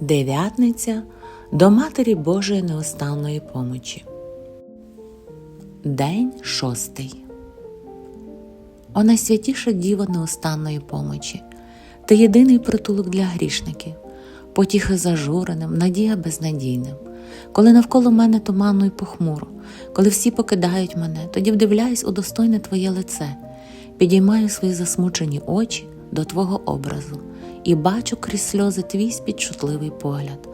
Дев'ятниця до Матері Божої неостанної помочі. День шостий. О найсвятіша Діво неостанної помочі. Ти єдиний притулок для грішників, потіхи зажуреним, надія безнадійним. Коли навколо мене туманно й похмуро, коли всі покидають мене, тоді вдивляюсь у достойне Твоє лице, підіймаю свої засмучені очі до Твого образу і бачу крізь сльози твій спідчутливий погляд,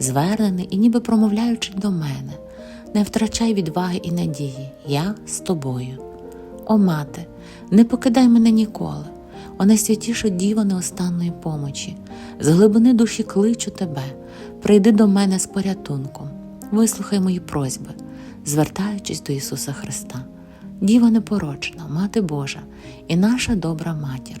звернений і ніби промовляючи до мене. Не втрачай відваги і надії, я з тобою. О, мати, не покидай мене ніколи, о найсвятіша діва неостанної помочі, з глибини душі кличу тебе, прийди до мене з порятунком, вислухай мої просьби, звертаючись до Ісуса Христа. Діва непорочна, Мати Божа і наша добра матір,